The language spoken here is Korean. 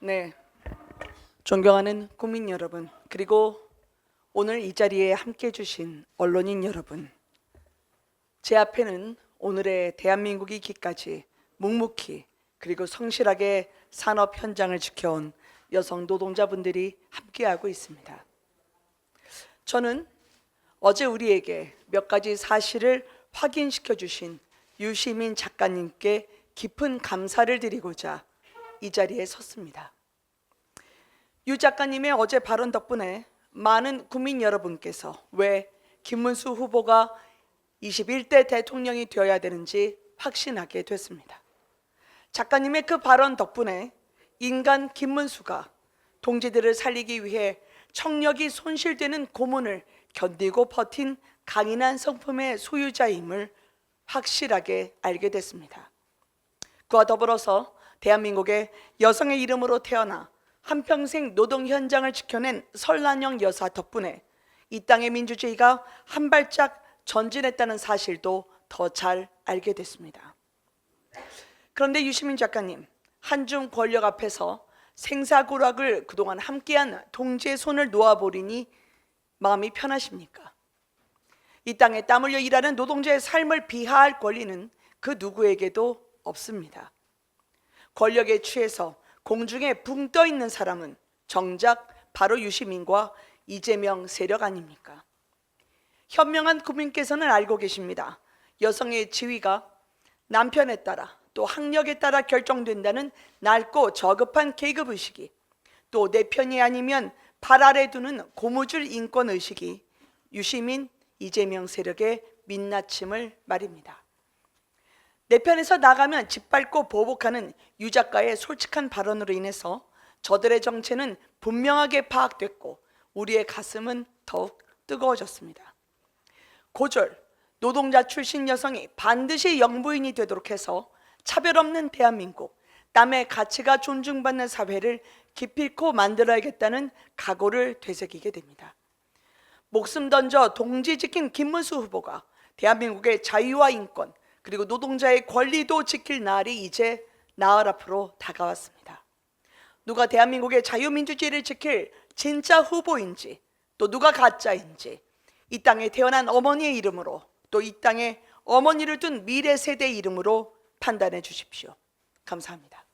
네. 존경하는 국민 여러분, 그리고 오늘 이 자리에 함께 해주신 언론인 여러분. 제 앞에는 오늘의 대한민국이 있기까지 묵묵히 그리고 성실하게 산업 현장을 지켜온 여성 노동자분들이 함께하고 있습니다. 저는 어제 우리에게 몇 가지 사실을 확인시켜 주신 유시민 작가님께 깊은 감사를 드리고자 이 자리에 섰습니다. 유 작가님의 어제 발언 덕분에 많은 국민 여러분께서 왜 김문수 후보가 21대 대통령이 되어야 되는지 확신하게 됐습니다. 작가님의 그 발언 덕분에 인간 김문수가 동지들을 살리기 위해 청력이 손실되는 고문을 견디고 버틴 강인한 성품의 소유자임을 확실하게 알게 됐습니다. 그와 더불어서 대한민국의 여성의 이름으로 태어나 한평생 노동 현장을 지켜낸 설란영 여사 덕분에 이 땅의 민주주의가 한 발짝 전진했다는 사실도 더 잘 알게 됐습니다. 그런데 유시민 작가님, 한중 권력 앞에서 생사고락을 그동안 함께한 동지의 손을 놓아버리니 마음이 편하십니까? 이 땅에 땀 흘려 일하는 노동자의 삶을 비하할 권리는 그 누구에게도 없습니다. 권력에 취해서 공중에 붕 떠 있는 사람은 정작 바로 유시민과 이재명 세력 아닙니까? 현명한 국민께서는 알고 계십니다. 여성의 지위가 남편에 따라 또 학력에 따라 결정된다는 낡고 저급한 계급 의식이 또 내 편이 아니면 발 아래 두는 고무줄 인권 의식이 유시민 이재명 세력의 민낯임을 말입니다. 내 편에서 나가면 짓밟고 보복하는 유 작가의 솔직한 발언으로 인해서 저들의 정체는 분명하게 파악됐고 우리의 가슴은 더욱 뜨거워졌습니다. 고졸 노동자 출신 여성이 반드시 영부인이 되도록 해서 차별 없는 대한민국, 남의 가치가 존중받는 사회를 기필코 만들어야겠다는 각오를 되새기게 됩니다. 목숨 던져 동지 지킨 김문수 후보가 대한민국의 자유와 인권 그리고 노동자의 권리도 지킬 날이 이제 나흘 앞으로 다가왔습니다. 누가 대한민국의 자유민주주의를 지킬 진짜 후보인지 또 누가 가짜인지 이 땅에 태어난 어머니의 이름으로 또 이 땅에 어머니를 둔 미래 세대의 이름으로 판단해 주십시오. 감사합니다.